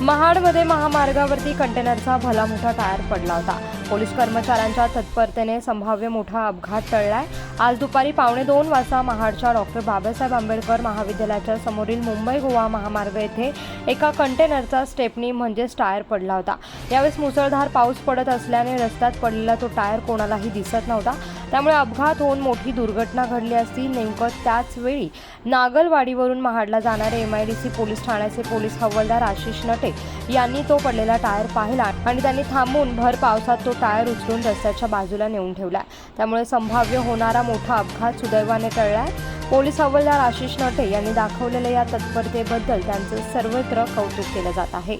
महाडमध्ये महामार्गावरती कंटेनरचा भला मोठा टायर पडला होता. पोलीस कर्मचाऱ्यांच्या तत्परतेने संभाव्य मोठा अपघात टळलाय. आज दुपारी पावणे दोन वाजता महाडच्या डॉक्टर बाबासाहेब आंबेडकर महाविद्यालयाच्या समोरील मुंबई गोवा महामार्ग येथे एका कंटेनरचा स्टेपनी म्हणजेच टायर पडला होता. यावेळेस मुसळधार पाऊस पडत असल्याने रस्त्यात पडलेला तो टायर कोणालाही दिसत नव्हता. त्यामुळे अपघात होऊन मोठी दुर्घटना घडली असती. नेमकं त्याच वेळी नागलवाडीवरून महाडला जाणारे M I D C police ठाण्याचे पोलीस हवालदार आशिष नटे यांनी तो पडलेला टायर पाहिला आणि त्यांनी थांबून भर पावसात तो टायर उचलून रस्त्याच्या बाजूला नेऊन ठेवला. त्यामुळे संभाव्य होणारा मोठा अपघात सुदैवाने टळलाय पोलीस हवालदार आशिष नटे यांनी दाखवलेल्या या तत्परतेबद्दल त्यांचं सर्वत्र कौतुक केलं जात आहे.